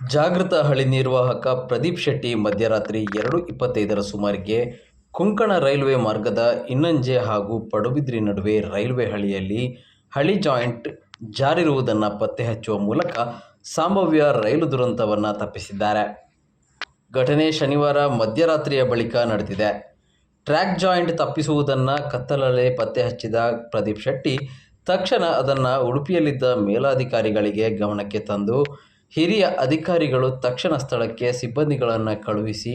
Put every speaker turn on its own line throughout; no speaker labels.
ಜಾಗೃತ ಹಳಿ ನಿರ್ವಾಹಕ ಪ್ರದೀಪ್ ಶೆಟ್ಟಿ ಮಧ್ಯರಾತ್ರಿ ಎರಡು ಇಪ್ಪತ್ತೈದರ ಸುಮಾರಿಗೆ ಕೊಂಕಣ ರೈಲ್ವೆ ಮಾರ್ಗದ ಇನ್ನಂಜೆ ಹಾಗೂ ಪಡುಬಿದ್ರಿ ನಡುವೆ ರೈಲ್ವೆ ಹಳಿಯಲ್ಲಿ ಹಳಿ ಜಾಯಿಂಟ್ ಜಾರಿರುವುದನ್ನು ಪತ್ತೆ ಹಚ್ಚುವ ಮೂಲಕ ಸಂಭವ್ಯ ರೈಲು ದುರಂತವನ್ನು ತಪ್ಪಿಸಿದ್ದಾರೆ. ಘಟನೆ ಶನಿವಾರ ಮಧ್ಯರಾತ್ರಿಯ ಬಳಿಕ ನಡೆದಿದೆ. ಟ್ರ್ಯಾಕ್ ಜಾಯಿಂಟ್ ತಪ್ಪಿಸುವುದನ್ನು ಕತ್ತಲಲ್ಲೇ ಪತ್ತೆ ಹಚ್ಚಿದ ಪ್ರದೀಪ್ ಶೆಟ್ಟಿ ತಕ್ಷಣ ಅದನ್ನು ಉಡುಪಿಯಲ್ಲಿದ್ದ ಮೇಲಾಧಿಕಾರಿಗಳಿಗೆ ಗಮನಕ್ಕೆ ತಂದು ಹಿರಿಯ ಅಧಿಕಾರಿಗಳು ತಕ್ಷಣ ಸ್ಥಳಕ್ಕೆ ಸಿಬ್ಬಂದಿಗಳನ್ನು ಕಳುಹಿಸಿ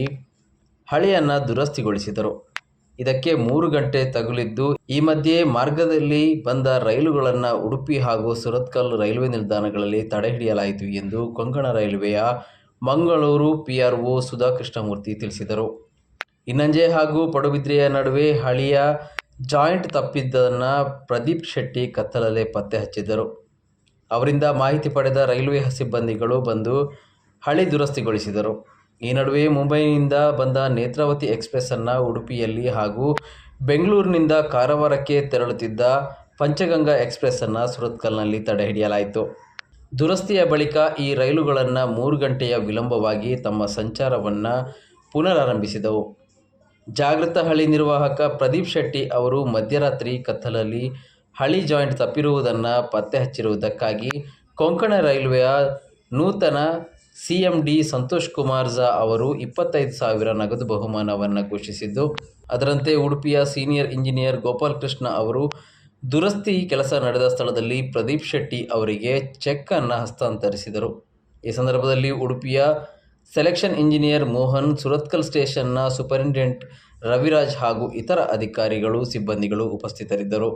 ಹಳೆಯನ್ನು ದುರಸ್ತಿಗೊಳಿಸಿದರು. ಇದಕ್ಕೆ ಮೂರು ಗಂಟೆ ತಗುಲಿದ್ದು, ಈ ಮಧ್ಯೆ ಮಾರ್ಗದಲ್ಲಿ ಬಂದ ರೈಲುಗಳನ್ನು ಉಡುಪಿ ಹಾಗೂ ಸುರತ್ಕಲ್ ರೈಲ್ವೆ ನಿಲ್ದಾಣಗಳಲ್ಲಿ ತಡೆಹಿಡಿಯಲಾಯಿತು ಎಂದು ಕೊಂಕಣ ರೈಲ್ವೆಯ ಮಂಗಳೂರು ಪಿಆರ್ಒ ಸುಧಾಕೃಷ್ಣಮೂರ್ತಿ ತಿಳಿಸಿದರು. ಇನ್ನಂಜೆ ಹಾಗೂ ಪಡುಬಿದ್ರೆಯ ನಡುವೆ ಹಳಿಯ ಜಾಯಿಂಟ್ ತಪ್ಪಿದ್ದನ್ನು ಪ್ರದೀಪ್ ಶೆಟ್ಟಿ ಕತ್ತಲಲ್ಲೇ ಪತ್ತೆ ಹಚ್ಚಿದ್ದರು. ಅವರಿಂದ ಮಾಹಿತಿ ಪಡೆದ ರೈಲ್ವೆ ಸಿಬ್ಬಂದಿಗಳು ಬಂದು ಹಳಿ ದುರಸ್ತಿಗೊಳಿಸಿದರು. ಈ ನಡುವೆ ಮುಂಬೈನಿಂದ ಬಂದ ನೇತ್ರಾವತಿ ಎಕ್ಸ್ಪ್ರೆಸ್ಸನ್ನು ಉಡುಪಿಯಲ್ಲಿ ಹಾಗೂ ಬೆಂಗಳೂರಿನಿಂದ ಕಾರವಾರಕ್ಕೆ ತೆರಳುತ್ತಿದ್ದ ಪಂಚಗಂಗಾ ಎಕ್ಸ್ಪ್ರೆಸ್ಸನ್ನು ಸುರತ್ಕಲ್ನಲ್ಲಿ ತಡೆಹಿಡಿಯಲಾಯಿತು ದುರಸ್ತಿಯ ಬಳಿಕ ಈ ರೈಲುಗಳನ್ನು ಮೂರು ಗಂಟೆಯ ವಿಳಂಬವಾಗಿ ತಮ್ಮ ಸಂಚಾರವನ್ನು ಪುನರಾರಂಭಿಸಿದವು. ಜಾಗೃತ ಹಳಿ ನಿರ್ವಾಹಕ ಪ್ರದೀಪ್ ಶೆಟ್ಟಿ ಅವರು ಮಧ್ಯರಾತ್ರಿ ಕತ್ತಲಲ್ಲಿ ಹಳಿ ಜಾಯಿಂಟ್ ತಪ್ಪಿರುವುದನ್ನು ಪತ್ತೆ ಹಚ್ಚಿರುವುದಕ್ಕಾಗಿ ಕೊಂಕಣ ರೈಲ್ವೆಯ ನೂತನ C M D Santosh Kumar Jha ಅವರು ಇಪ್ಪತ್ತೈದು ಸಾವಿರ ನಗದು ಬಹುಮಾನವನ್ನು ಘೋಷಿಸಿದ್ದು. ಅದರಂತೆ ಉಡುಪಿಯ ಸೀನಿಯರ್ ಇಂಜಿನಿಯರ್ ಗೋಪಾಲ್ ಕೃಷ್ಣ ಅವರು ದುರಸ್ತಿ ಕೆಲಸ ನಡೆದ ಸ್ಥಳದಲ್ಲಿ ಪ್ರದೀಪ್ ಶೆಟ್ಟಿ ಅವರಿಗೆ ಚೆಕ್ ಅನ್ನು ಹಸ್ತಾಂತರಿಸಿದರು. ಈ ಸಂದರ್ಭದಲ್ಲಿ ಉಡುಪಿಯ ಸೆಲೆಕ್ಷನ್ ಇಂಜಿನಿಯರ್ ಮೋಹನ್, ಸುರತ್ಕಲ್ ಸ್ಟೇಷನ್ನ ಸೂಪರಿಂಟೆಂಡೆಂಟ್ ರವಿರಾಜ್ ಹಾಗೂ ಇತರ ಅಧಿಕಾರಿಗಳು, ಸಿಬ್ಬಂದಿಗಳು ಉಪಸ್ಥಿತರಿದ್ದರು.